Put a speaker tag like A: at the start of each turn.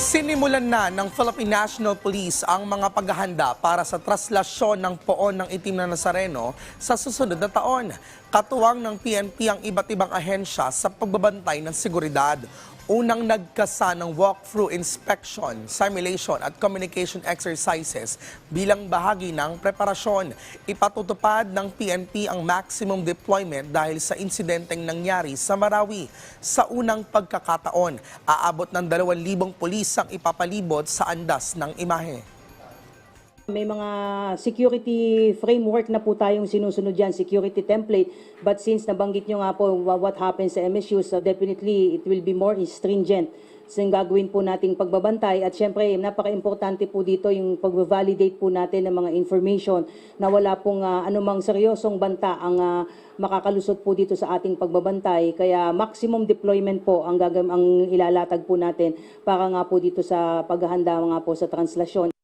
A: Sinimulan na ng Philippine National Police ang mga paghahanda para sa traslasyon ng poon ng itim na Nazareno sa susunod na taon. Katuwang ng PNP ang iba't ibang ahensya sa pagbabantay ng seguridad. Unang nagkasa ng walkthrough inspection, simulation at communication exercises bilang bahagi ng preparasyon. Ipatutupad ng PNP ang maximum deployment dahil sa insidenteng nangyari sa Marawi. Sa unang pagkakataon, aabot ng 2,000 pulis ang ipapalibot sa andas ng imahe.
B: May mga security framework na po tayong sinusunod dyan, security template. But since nabanggit nyo nga po wha- what happens sa MSU, so definitely it will be more stringent yung gagawin po nating pagbabantay. At syempre, napaka-importante po dito yung pag-validate po natin ng mga information na wala pong ah, anumang seryosong banta ang ah, makakalusot po dito sa ating pagbabantay. Kaya maximum deployment po ang, gagam ang ilalatag po natin para nga po dito sa paghahanda nga po sa translasyon.